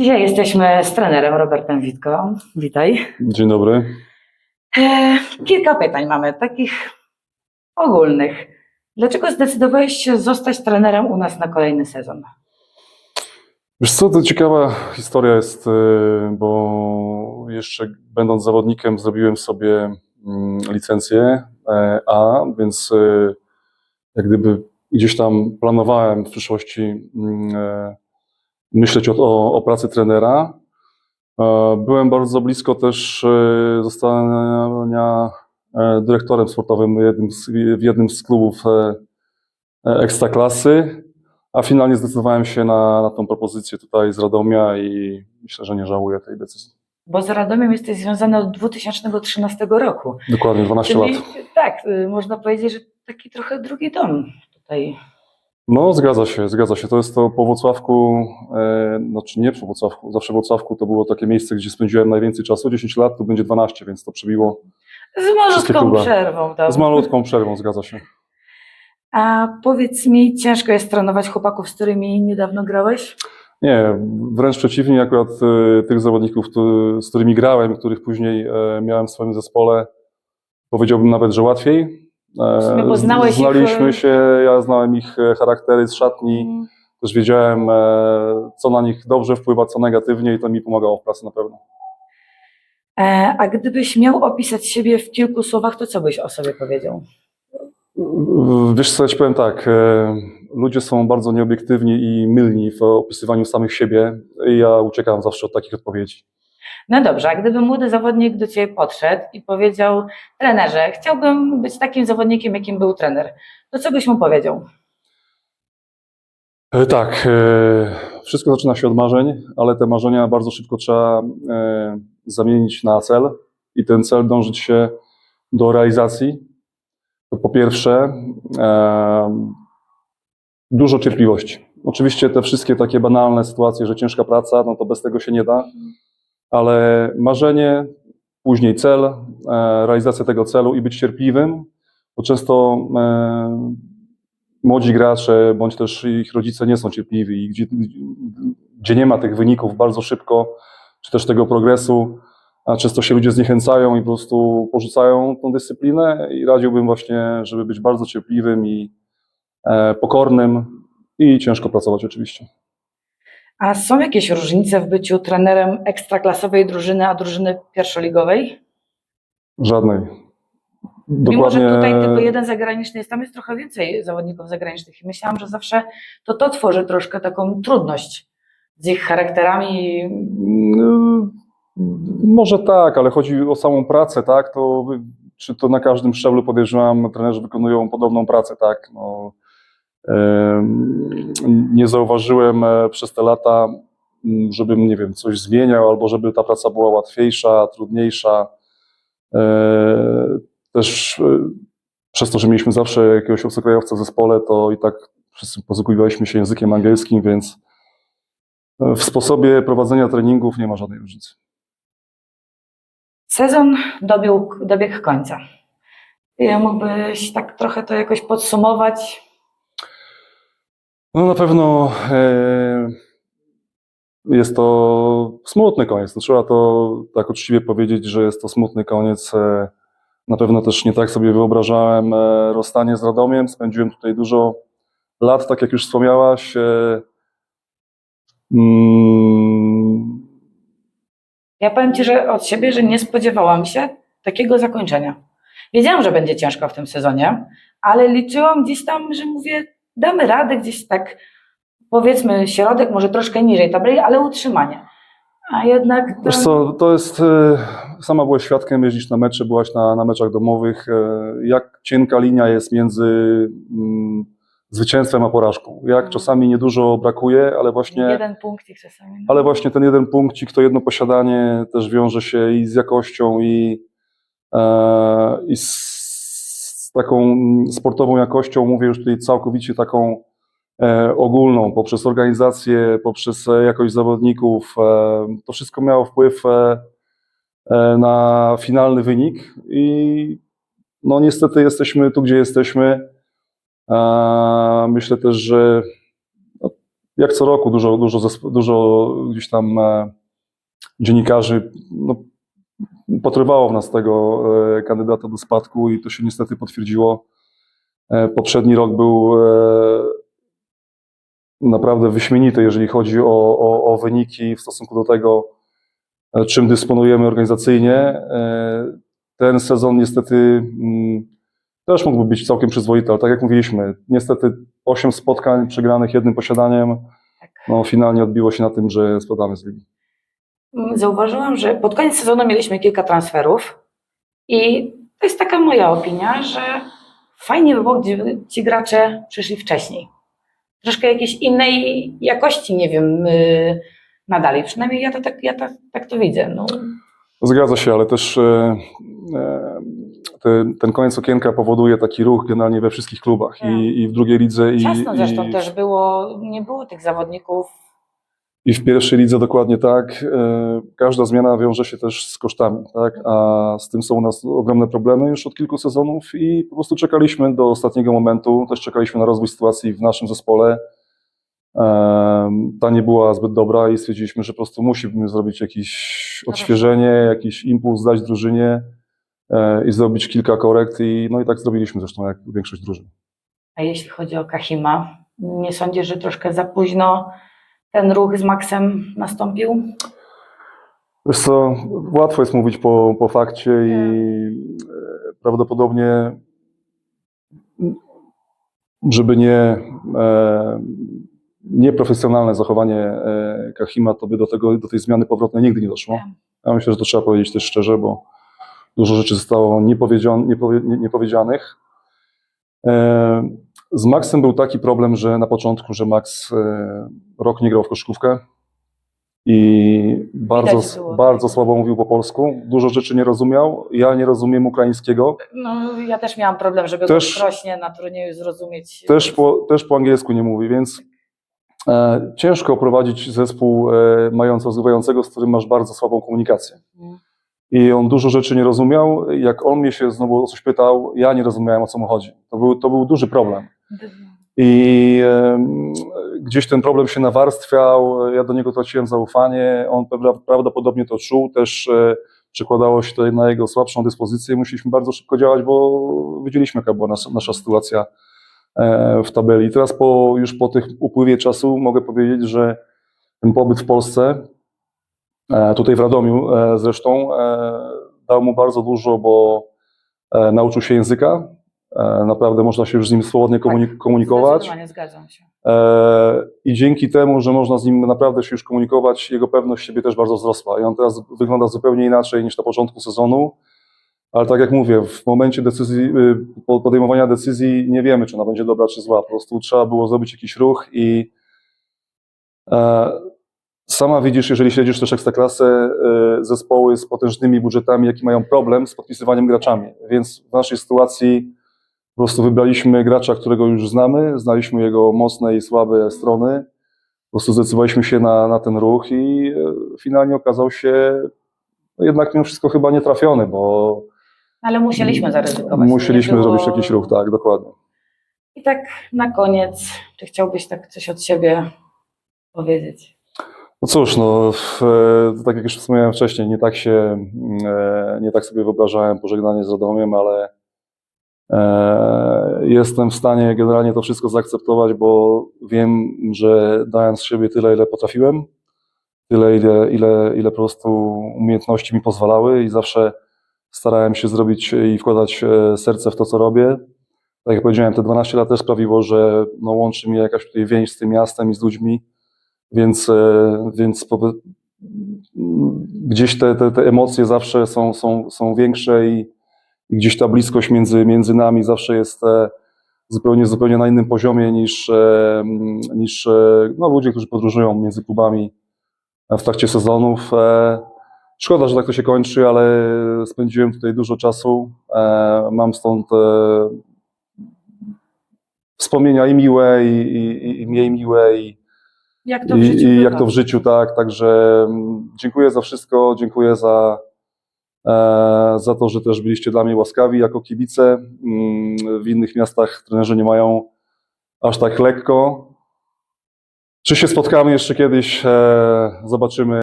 Dzisiaj jesteśmy z trenerem Robertem Witko. Witaj. Dzień dobry. E, kilka pytań mamy, takich ogólnych. Dlaczego zdecydowałeś się zostać trenerem u nas na kolejny sezon? Wiesz co, to ciekawa historia jest, y, bo jeszcze będąc zawodnikiem zrobiłem sobie mm, licencję e, A, więc y, jak gdyby gdzieś tam planowałem w przyszłości mm, e, myśleć o, o, o pracy trenera. E, Byłem bardzo blisko też e, zostania e, dyrektorem sportowym w jednym z, w jednym z klubów ekstraklasy. A finalnie zdecydowałem się na, na tą propozycję tutaj z Radomia i myślę, że nie żałuję tej decyzji. Bo z Radomiem jesteś związany od 2013 roku. Dokładnie 12 Czyli lat. tak, y, można powiedzieć, że taki trochę drugi dom tutaj. No, zgadza się, zgadza się. To jest to po Włocławku, e, znaczy nie po Włocławku, zawsze w Włocławku to było takie miejsce, gdzie spędziłem najwięcej czasu. 10 lat, tu będzie 12, więc to przebiło Z malutką przerwą. Tam. z malutką przerwą, zgadza się. A powiedz mi, ciężko jest trenować chłopaków, z którymi niedawno grałeś? Nie, wręcz przeciwnie, akurat e, tych zawodników, tu- z którymi grałem, których później e, miałem w swoim zespole, powiedziałbym nawet, że łatwiej. E, poznałeś ich, Znaliśmy e, się, ja znałem ich e, charaktery z szatni, też wiedziałem, co na nich dobrze wpływa, co negatywnie i to mi pomagało w pracy na pewno. A gdybyś miał opisać siebie w kilku słowach, to co byś o sobie powiedział? Wiesz co, ja ci powiem tak, ludzie są bardzo nieobiektywni i mylni w opisywaniu samych siebie i ja uciekam zawsze od takich odpowiedzi. No dobrze, a gdyby młody zawodnik do Ciebie podszedł i powiedział, trenerze, chciałbym być takim zawodnikiem, jakim był trener, to co byś mu powiedział? E, Tak, e, wszystko zaczyna się od marzeń, ale te marzenia bardzo szybko trzeba e, zamienić na cel i ten cel dążyć się do realizacji. To po pierwsze, dużo cierpliwości. Oczywiście te wszystkie takie banalne sytuacje, że ciężka praca, no to bez tego się nie da, ale marzenie, później cel, e, realizacja tego celu i być cierpliwym, bo często e, młodzi gracze bądź też ich rodzice nie są cierpliwi i gdzie, gdzie nie ma tych wyników bardzo szybko, czy też tego progresu, a często się ludzie zniechęcają i po prostu porzucają tą dyscyplinę i radziłbym właśnie, żeby być bardzo cierpliwym i e, pokornym i ciężko pracować oczywiście. A są jakieś różnice w byciu trenerem ekstraklasowej drużyny, a drużyny pierwszoligowej? Żadnej. Mimo, że tutaj tylko jeden zagraniczny jest, tam jest trochę więcej zawodników zagranicznych i myślałam, że zawsze to to tworzy troszkę taką trudność z ich charakterami. No, Może tak, ale chodzi o samą pracę, tak? To czy to na każdym szczeblu podejrzewam, trenerzy wykonują podobną pracę, tak? No, nie zauważyłem e, przez te lata, żebym, nie wiem, coś zmieniał, albo żeby ta praca była łatwiejsza, trudniejsza. E, Też e, przez to, że mieliśmy zawsze jakiegoś obcokrajowca w zespole, to i tak wszyscy posługiwaliśmy się językiem angielskim, więc w sposobie prowadzenia treningów nie ma żadnej różnicy. Sezon dobiegł, końca. Ty mógłbyś tak trochę to jakoś podsumować? No na pewno e, jest to smutny koniec. No, trzeba to tak uczciwie powiedzieć, że jest to smutny koniec. E, na pewno też nie tak sobie wyobrażałem e, rozstanie z Radomiem. Spędziłem tutaj dużo lat, tak jak już wspomniałaś. Mm, Ja powiem Ci, że od siebie, że nie spodziewałam się takiego zakończenia. Wiedziałam, że będzie ciężko w tym sezonie, ale liczyłam gdzieś tam, że mówię, damy radę gdzieś tak, powiedzmy środek, może troszkę niżej tabeli, ale utrzymanie. A jednak to, Wiesz co, to jest, e, sama byłaś świadkiem, jeździsz na mecze, byłaś na, na meczach domowych, e, jak cienka linia jest między mm, zwycięstwem a porażką. Jak czasami niedużo brakuje, ale właśnie, jeden punkcik czasami. ale właśnie ten jeden punkcik, to jedno posiadanie też wiąże się i z jakością i, e, i z taką sportową jakością, mówię już tutaj całkowicie taką e, ogólną, poprzez organizację, poprzez e, jakość zawodników. E, to wszystko miało wpływ na finalny wynik i no niestety jesteśmy tu, gdzie jesteśmy. Myślę też, że no, jak co roku dużo, dużo, dużo gdzieś tam dziennikarzy no, potrywało w nas tego e, kandydata do spadku i to się niestety potwierdziło. E, poprzedni rok był e, naprawdę wyśmienity, jeżeli chodzi o, o, o wyniki w stosunku do tego, czym dysponujemy organizacyjnie. Ten sezon niestety mm, też mógłby być całkiem przyzwoity, ale tak jak mówiliśmy, niestety 8 spotkań przegranych jednym posiadaniem, Tak. no finalnie odbiło się na tym, że spadamy z ligi. Zauważyłam, że pod koniec sezonu mieliśmy kilka transferów i to jest taka moja opinia, że fajnie by było, gdyby ci gracze przyszli wcześniej. Troszkę jakiejś innej jakości, nie wiem, yy, nadali. Przynajmniej ja to tak, ja tak, tak to widzę. No, Zgadza się, ale też e, e, te, ten koniec okienka powoduje taki ruch generalnie we wszystkich klubach Tak. i, i w drugiej lidze i, ciasno zresztą i, też było, nie było tych zawodników. I w pierwszej lidze dokładnie tak. E, Każda zmiana wiąże się też z kosztami, tak? a z tym są u nas ogromne problemy już od kilku sezonów i po prostu czekaliśmy do ostatniego momentu, też czekaliśmy na rozwój sytuacji w naszym zespole. Em, Ta nie była zbyt dobra i stwierdziliśmy, że po prostu musimy zrobić jakieś odświeżenie, jakiś impuls dać drużynie e, i zrobić kilka korekt i no i tak zrobiliśmy zresztą jak większość drużyn. A jeśli chodzi o Kahima, nie sądzisz, że troszkę za późno ten ruch z Maxem nastąpił? Wiesz co, łatwo jest mówić po, po fakcie i e, prawdopodobnie żeby nie e, nieprofesjonalne zachowanie e, Kahima, to by do, tego, do tej zmiany powrotnej nigdy nie doszło. Ja myślę, że to trzeba powiedzieć też szczerze, bo dużo rzeczy zostało niepowiedzian- niepowie- nie- niepowiedzianych. E, Z Maxem był taki problem, że na początku, że Max e, rok nie grał w koszykówkę i bardzo, bardzo słabo mówił po polsku. Dużo rzeczy nie rozumiał. Ja nie rozumiem ukraińskiego. No, ja też miałam problem, żeby Też- go rośnie na turnieju zrozumieć. Też po, też po angielsku nie mówi, więc e, ciężko prowadzić zespół e, mając rozgrywającego, z którym masz bardzo słabą komunikację. Mm. I on dużo rzeczy nie rozumiał. Jak on mnie się znowu o coś pytał, ja nie rozumiałem o co mu chodzi. To był, to był duży problem. I em, gdzieś ten problem się nawarstwiał, ja do niego traciłem zaufanie, on prawdopodobnie to czuł, też e, przekładało się to na jego słabszą dyspozycję. Musieliśmy bardzo szybko działać, bo wiedzieliśmy, jaka była nasza, nasza sytuacja e, w tabeli. Teraz po, już po tych upływie czasu mogę powiedzieć, że ten pobyt w Polsce, e, tutaj w Radomiu e, zresztą, e, dał mu bardzo dużo, bo e, nauczył się języka. E, Naprawdę można się już z nim swobodnie komuni- komunikować. Zdecydowanie zgadzam się. E, I dzięki temu, że można z nim naprawdę się już komunikować, jego pewność siebie też bardzo wzrosła. I on teraz wygląda zupełnie inaczej niż na początku sezonu. Ale tak jak mówię, w momencie decyzji, y, po- podejmowania decyzji nie wiemy, czy ona będzie dobra, czy zła. Po prostu trzeba było zrobić jakiś ruch i e, sama widzisz, jeżeli śledzisz też ekstraklasę, e, zespoły z potężnymi budżetami, jaki mają problem z podpisywaniem graczami. Więc w naszej sytuacji po prostu wybraliśmy gracza, którego już znamy, znaliśmy jego mocne i słabe strony. Po prostu zdecydowaliśmy się na, na ten ruch i e, finalnie okazał się no jednak mimo wszystko chyba nietrafiony, bo Ale musieliśmy zaryzykować. musieliśmy było- zrobić jakiś ruch, tak, dokładnie. I tak na koniec, czy chciałbyś tak coś od siebie powiedzieć? No cóż, no, w, e, tak jak już wspomniałem wcześniej, nie tak się, e, nie tak sobie wyobrażałem pożegnanie z Radomiem, ale jestem w stanie generalnie to wszystko zaakceptować, bo wiem, że dając siebie tyle, ile potrafiłem, tyle, ile, ile, ile po prostu umiejętności mi pozwalały i zawsze starałem się zrobić i wkładać e, serce w to, co robię. Tak jak powiedziałem, te 12 lat też sprawiło, że no, łączy mnie jakaś tutaj więź z tym miastem i z ludźmi, więc, e, więc po, gdzieś te, te, te emocje zawsze są, są, są większe i, i gdzieś ta bliskość między, między nami zawsze jest e, zupełnie, zupełnie na innym poziomie niż, e, niż e, no, ludzie, którzy podróżują między klubami w trakcie sezonów. Szkoda, że tak to się kończy, ale spędziłem tutaj dużo czasu. Mam stąd wspomnienia i miłe, i, i, i mniej miłe, i, Jak to w i, życiu i jak to w życiu, tak. Także dziękuję za wszystko, dziękuję za, za to, że też byliście dla mnie łaskawi jako kibice. Mm, W innych miastach trenerzy nie mają aż tak lekko. Czy się spotkamy jeszcze kiedyś? E, zobaczymy.